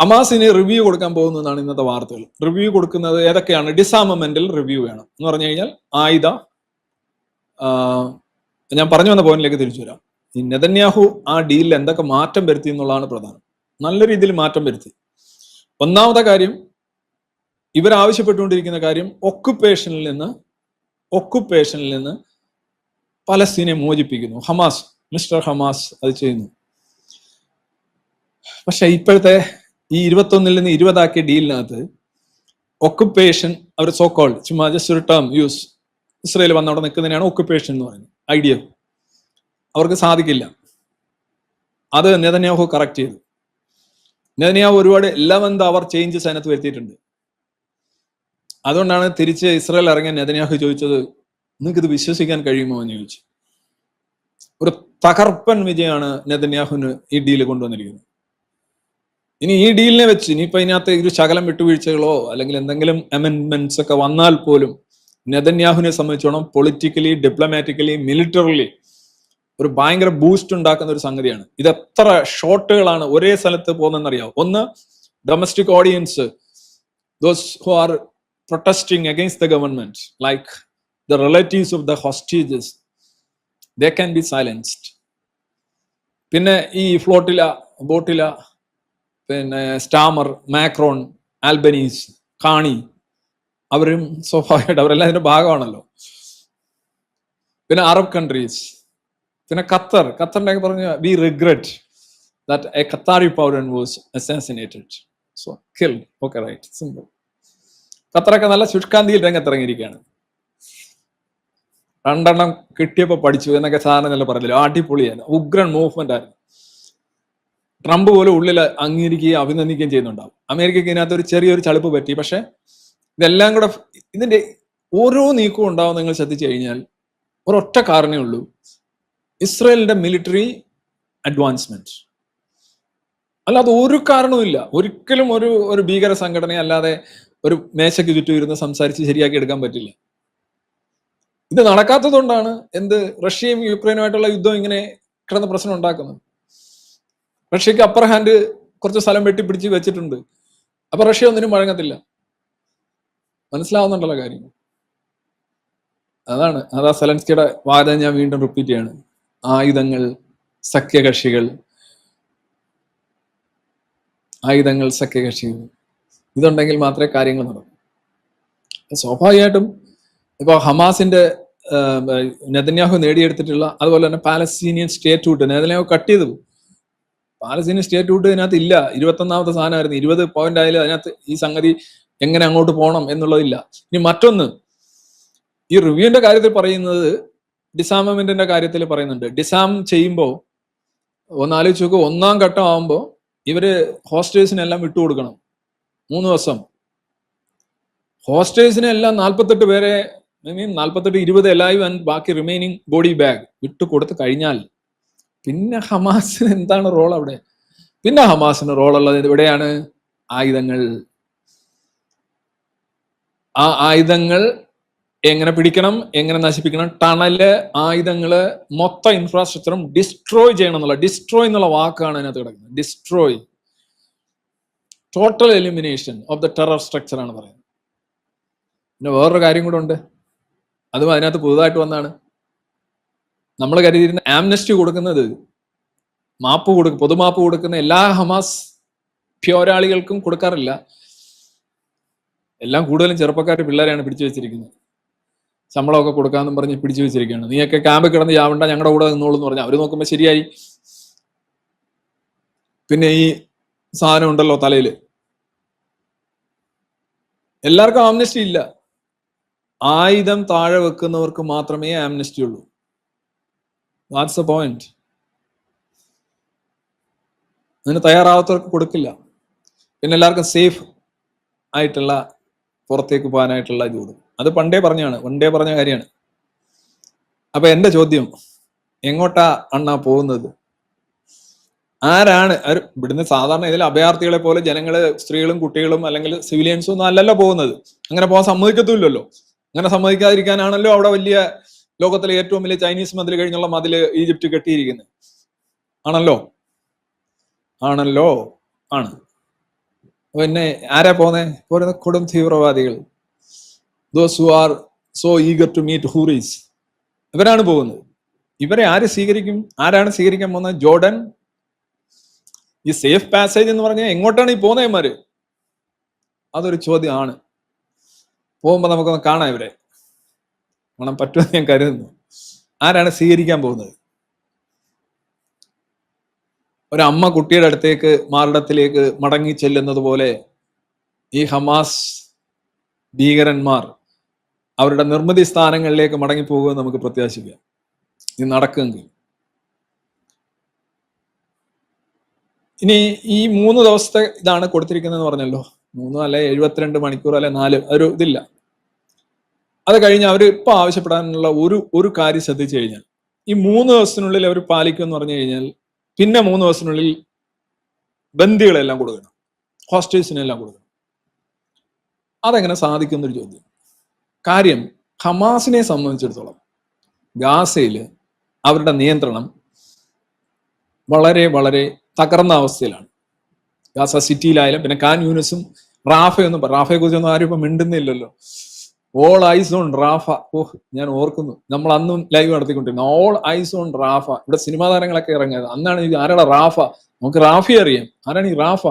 അമാസിന് review കൊടുക്കാൻ പോകുന്നതാണ് ഇന്നത്തെ വാർത്തകൾ. റിവ്യൂ കൊടുക്കുന്നത് ഏതൊക്കെയാണ്? ഡിസാമമെന്റൽ റിവ്യൂ വേണം. എന്ന് പറഞ്ഞു കഴിഞ്ഞാൽ ആയുധ ഞാൻ പറഞ്ഞു വന്ന പോയിന്റിലേക്ക് തിരിച്ചു വരാം. ഈ നെതന്യാഹു ആ ഡീലിൽ എന്തൊക്കെ മാറ്റം വരുത്തി എന്നുള്ളതാണ് പ്രധാനം. നല്ല രീതിയിൽ മാറ്റം വരുത്തി. ഒന്നാമത്തെ കാര്യം ഇവർ ആവശ്യപ്പെട്ടുകൊണ്ടിരിക്കുന്ന കാര്യം ഒക്കുപ്പേഷനിൽ നിന്ന് ഒക്കുപ്പേഷനിൽ നിന്ന് പലസ്തീനെ മോചിപ്പിക്കുന്നു. ഹമാസ് മിസ്റ്റർ ഹമാസ് അത് ചെയ്യുന്നു. പക്ഷെ ഇപ്പോഴത്തെ ഈ ഇരുപത്തൊന്നിൽ നിന്ന് ഇരുപതാക്കിയ ഡീലിനകത്ത് ഒക്കുപ്പേഷൻ അവർ സോ കോൾഡ് ചുമ്മാ ജസ്റ്റ് ഒരു ടേം യൂസ് ഇസ്രയേൽ വന്ന അവിടെ നിൽക്കുന്നതിനാണ് ഒക്കുപ്പേഷൻ എന്ന് പറയുന്നത്. ഐഡിയ അവർക്ക് സാധിക്കില്ല. അത് നെതന്യാഹു കറക്റ്റ് ചെയ്തു. നെതന്യാഹു ഒരുപാട് എലവന്ത് അവർ ചേഞ്ചസ് അതിനകത്ത് വരുത്തിയിട്ടുണ്ട്. അതുകൊണ്ടാണ് തിരിച്ച് ഇസ്രയേൽ ഇറങ്ങിയ നെതന്യാഹു ചോദിച്ചത് നിങ്ങൾക്കിത് വിശ്വസിക്കാൻ കഴിയുമോ? എന്ന് ചോദിച്ചു. ഒരു തകർപ്പൻ വിജയമാണ് നെതന്യാഹുവിന് ഈ ഡീൽ കൊണ്ടുവന്നിരിക്കുന്നത്. ഇനി ഈ ഡീലിനെ വെച്ച് ഇനിയിപ്പോ ഇതിനകത്ത് ഒരു ശകലം വിട്ടുവീഴ്ചകളോ അല്ലെങ്കിൽ എന്തെങ്കിലും അമെൻമെന്റ്സ് ഒക്കെ വന്നാൽ പോലും നെതന്യാഹുവിനെ സംബന്ധിച്ചോളം പൊളിറ്റിക്കലി ഡിപ്ലോമാറ്റിക്കലി മിലിറ്ററിലി ഒരു ഭയങ്കര ബൂസ്റ്റ് ഉണ്ടാക്കുന്ന ഒരു സംഗതിയാണ്. ഇത് എത്ര ഷോട്ടുകളാണ് ഒരേ സ്ഥലത്ത് പോകുന്നതെന്നറിയാം ഒന്ന് domestic audience those who are protesting against the government like the relatives of the hostages they can be silenced പിന്നെ ഈ ഫ്ലോട്ടില ബോട്ടില പിന്നെ സ്റ്റാമർ മാക്രോൺ ആൽബനീസ് കാണി അവരും സ്വാഭാവികമായിട്ട് അവരെല്ലാം ഇതിന്റെ ഭാഗമാണല്ലോ. പിന്നെ അറബ് കൺട്രീസ് പിന്നെ ഖത്തർ. ഖത്തറിന്റെ പറഞ്ഞ we regret that a Qatari പൗരൻ was assassinated so killed okay right simple ഖത്തറൊക്കെ നല്ല ശുഷ്കാന്തിയിൽ രംഗത്തിറങ്ങിയിരിക്കുകയാണ്. രണ്ടെണ്ണം കിട്ടിയപ്പോ പഠിച്ചു എന്നൊക്കെ സാധാരണ നല്ല പറഞ്ഞില്ല? അടിപൊളിയാണ് ഉഗ്രൻ മൂവ്മെന്റ് ആയിരുന്നു. ട്രംപ് പോലും ഉള്ളിൽ അംഗീകരിക്കുകയും അഭിനന്ദിക്കുകയും ചെയ്യുന്നുണ്ടാവും. അമേരിക്കയ്ക്ക് ഇതിനകത്ത് ഒരു ചെറിയൊരു ചളിപ്പ് പറ്റി. പക്ഷെ ഇതെല്ലാം കൂടെ ഇതിന്റെ ഓരോ നീക്കവും ഉണ്ടാവും നിങ്ങൾ ശ്രദ്ധിച്ചു കഴിഞ്ഞാൽ ഒരൊറ്റ കാരണേ ഉള്ളൂ. ഇസ്രയേലിന്റെ മിലിറ്ററി അഡ്വാൻസ്മെന്റ് അല്ലാതെ ഒരു കാരണവുമില്ല ഒരിക്കലും ഒരു ഒരു ഭീകര സംഘടന അല്ലാതെ ഒരു മേശയ്ക്ക് ചുറ്റും ഇരുന്ന് സംസാരിച്ച് ശരിയാക്കി എടുക്കാൻ പറ്റില്ല. ഇത് നടക്കാത്തതുകൊണ്ടാണ് എന്ത് റഷ്യയും യുക്രൈനുമായിട്ടുള്ള യുദ്ധം ഇങ്ങനെ കിടന്ന പ്രശ്നം ഉണ്ടാക്കുന്നത്. റഷ്യക്ക് അപ്പർ ഹാൻഡ് കുറച്ച് സ്ഥലം വെട്ടിപ്പിടിച്ച് വെച്ചിട്ടുണ്ട്. അപ്പൊ റഷ്യ ഒന്നിനും വഴങ്ങത്തില്ല. മനസ്സിലാവുന്നുണ്ടല്ലോ കാര്യം അതാണ്. അതാ സെലൻസ്കിയുടെ വാദം ഞാൻ വീണ്ടും റിപ്പീറ്റ് ചെയ്യാണ്. ആയുധങ്ങൾ സഖ്യകക്ഷികൾ. ആയുധങ്ങൾ സഖ്യകക്ഷികൾ. ഇതുണ്ടെങ്കിൽ മാത്രമേ കാര്യങ്ങൾ നടക്കൂ. സ്വാഭാവികമായിട്ടും ഇപ്പൊ ഹമാസിന്റെ നെതന്യാഹു നേടിയെടുത്തിട്ടുള്ള അതുപോലെ തന്നെ Palestinian state statehood Netanyahu cut ചെയ്തു. പാലസ്തീനിയൻ സ്റ്റേറ്റ്ഹുഡ് ഇതിനകത്ത് ഇല്ല. ഇരുപത്തൊന്നാമത്തെ സ്ഥാനമായിരുന്നു ഇരുപത് പോയിന്റ് ആയാലും അതിനകത്ത് ഈ സംഗതി എങ്ങനെ അങ്ങോട്ട് പോകണം എന്നുള്ളതില്ല. ഇനി മറ്റൊന്ന് ഈ റിവ്യൂന്റെ കാര്യത്തിൽ പറയുന്നത് ഡിസാമമെന്റിന്റെ കാര്യത്തിൽ പറയുന്നുണ്ട്. ഡിസാം ചെയ്യുമ്പോൾ ഒന്ന് ആലോചിച്ച് നോക്കുക ഒന്നാം ഘട്ടം ആകുമ്പോൾ ഇവർ ഹോസ്റ്റേഴ്സിനെല്ലാം വിട്ടുകൊടുക്കണം മൂന്ന് ദിവസം. ഹോസ്റ്റേഴ്സിനെല്ലാം നാൽപ്പത്തെട്ട് പേരെ മീൻ നാൽപ്പത്തെട്ട് ഇരുപത് എല്ലായും ബാക്കി റിമൈനിങ് ബോഡി ബാഗ് വിട്ടു കൊടുത്തു കഴിഞ്ഞാൽ പിന്നെ ഹമാസിന് എന്താണ് റോൾ അവിടെ? പിന്നെ ഹമാസിന് റോൾ ഉള്ളത് എവിടെയാണ്? ആയുധങ്ങൾ. ആ ആയുധങ്ങൾ എങ്ങനെ പിടിക്കണം എങ്ങനെ നശിപ്പിക്കണം? ടണൽ ആയുധങ്ങൾ മൊത്തം ഇൻഫ്രാസ്ട്രക്ചറും ഡിസ്ട്രോയ് ചെയ്യണം എന്നുള്ള ഡിസ്ട്രോയ് എന്നുള്ള വാക്കാണ് അതിനകത്ത് കിടക്കുന്നത്. Destroy total elimination of the terror structure ആണ് പറയുന്നത്. പിന്നെ വേറൊരു കാര്യം കൂടെ ഉണ്ട്. അതും അതിനകത്ത് പുതുതായിട്ട് വന്നാണ് നമ്മൾ കരുതിയിരുന്ന ആംനസ്റ്റി കൊടുക്കുന്നത് മാപ്പ് കൊടുക്കും പൊതുമാപ്പ് കൊടുക്കുന്ന എല്ലാ ഹമാസ് പ്യോരാളികൾക്കും കൊടുക്കാറില്ല. എല്ലാം കൂടുതലും ചെറുപ്പക്കാർ പിള്ളേരെയാണ് പിടിച്ചു വെച്ചിരിക്കുന്നത്. ശമ്പളമൊക്കെ കൊടുക്കാമെന്നും പറഞ്ഞ് പിടിച്ചു വെച്ചിരിക്കുകയാണ്. നീയൊക്കെ ക്യാമ്പിൽ കിടന്ന് ചാവണ്ട ഞങ്ങളുടെ കൂടെ നിന്നോളൂ എന്ന് പറഞ്ഞു. അവർ നോക്കുമ്പോൾ ശരിയായി. പിന്നെ ഈ സാധനം ഉണ്ടല്ലോ തലയിൽ എല്ലാവർക്കും ആംനസ്റ്റി ഇല്ല. ആയുധം താഴെ വെക്കുന്നവർക്ക് മാത്രമേ ആംനസ്റ്റി ഉള്ളൂ. വാട്സ് എ പോയിന്റ് അതിന് തയ്യാറാവാത്തവർക്ക് കൊടുക്കില്ല. പിന്നെ എല്ലാവർക്കും സേഫ് ആയിട്ടുള്ള പുറത്തേക്ക് പോകാനായിട്ടുള്ള ഇത് കൊടുക്കും. അത് പണ്ടേ പറഞ്ഞാണ് പണ്ടേ പറഞ്ഞ കാര്യമാണ്. അപ്പൊ എന്റെ ചോദ്യം എങ്ങോട്ടാ അണ്ണാ പോകുന്നത്? ആരാണ്? ഇവിടുന്ന് സാധാരണ ഇതിൽ അഭയാർത്ഥികളെ പോലെ ജനങ്ങൾ സ്ത്രീകളും കുട്ടികളും അല്ലെങ്കിൽ സിവിലിയൻസും ഒന്നും അല്ലല്ലോ പോകുന്നത്. അങ്ങനെ പോകാൻ സമ്മതിക്കത്തുമില്ലല്ലോ. അങ്ങനെ സമ്മതിക്കാതിരിക്കാനാണല്ലോ അവിടെ വലിയ ലോകത്തിലെ ഏറ്റവും വലിയ ചൈനീസ് മതിൽ കഴിഞ്ഞുള്ള മതിൽ ഈജിപ്റ്റ് കെട്ടിയിരിക്കുന്നത് ആണല്ലോ? ആണല്ലോ? ആണ്. പിന്നെ ആരാ പോന്നെ? പോരുന്ന കൊടും തീവ്രവാദികൾ. Those who are so eager to meet houris ഇവരാണ് പോകുന്നത്. ഇവരെ ആര് സ്വീകരിക്കും? ആരാണ് സ്വീകരിക്കാൻ പോകുന്നത്? ജോർഡൻ? ഈ സേഫ് പാസേജ് എന്ന് പറഞ്ഞാൽ എങ്ങോട്ടാണ് ഈ പോകുന്നവന്മാര് അതൊരു ചോദ്യമാണ്. പോകുമ്പോ നമുക്കൊന്ന് കാണാം ഇവരെ. കാണാൻ പറ്റുമെന്ന് ഞാൻ കരുതുന്നു. ആരാണ് സ്വീകരിക്കാൻ പോകുന്നത്? ഒരമ്മ കുട്ടിയുടെ അടുത്തേക്ക് മാറിടത്തിലേക്ക് മടങ്ങി ചെല്ലുന്നത് പോലെ ഈ ഹമാസ് ഭീകരന്മാർ അവരുടെ നിർമ്മിതി സ്ഥാനങ്ങളിലേക്ക് മടങ്ങിപ്പോകുമെന്ന് നമുക്ക് പ്രത്യാശിക്കാം. ഇത് നടക്കുമെങ്കിൽ. ഇനി ഈ മൂന്ന് ദിവസത്തെ ഇതാണ് കൊടുത്തിരിക്കുന്നതെന്ന് പറഞ്ഞല്ലോ. മൂന്നോ അല്ലെ എഴുപത്തിരണ്ട് മണിക്കൂർ അല്ലെ നാല് ഒരു ഇതില്ല. അത് കഴിഞ്ഞ് അവർ ഇപ്പൊ ആവശ്യപ്പെടാനുള്ള ഒരു ഒരു കാര്യം ശ്രദ്ധിച്ചു കഴിഞ്ഞാൽ ഈ മൂന്ന് ദിവസത്തിനുള്ളിൽ അവർ പാലിക്കും എന്ന് പറഞ്ഞു കഴിഞ്ഞാൽ പിന്നെ മൂന്ന് ദിവസത്തിനുള്ളിൽ ബന്ദികളെല്ലാം കൊടുക്കണം. ഹോസ്റ്റേഴ്സിനെല്ലാം കൊടുക്കണം. അതെങ്ങനെ സാധിക്കുന്നൊരു ചോദ്യം? കാര്യം ഹമാസിനെ സംബന്ധിച്ചിടത്തോളം ഗാസയിൽ അവരുടെ നിയന്ത്രണം വളരെ വളരെ തകർന്ന അവസ്ഥയിലാണ്. ഗാസ സിറ്റിയിലായാലും പിന്നെ കാൻ യൂണിസും റാഫയൊന്നും റാഫയെ കുറിച്ചൊന്നും ആരും ഇപ്പൊ മിണ്ടുന്നില്ലല്ലോ. ഓൾ ഐസ് ഓൺ റാഫ ഓഹ് ഞാൻ ഓർക്കുന്നു. നമ്മൾ അന്നും ലൈവ് നടത്തിക്കൊണ്ടിരുന്നു ഓൾ ഐസ് ഓൺ റാഫ ഇവിടെ സിനിമാ താരങ്ങളൊക്കെ ഇറങ്ങിയത്. അന്നാണ് ഈ ആരാടാ റാഫ നമുക്ക് റാഫി അറിയാം. ആരാണ് ഈ റാഫ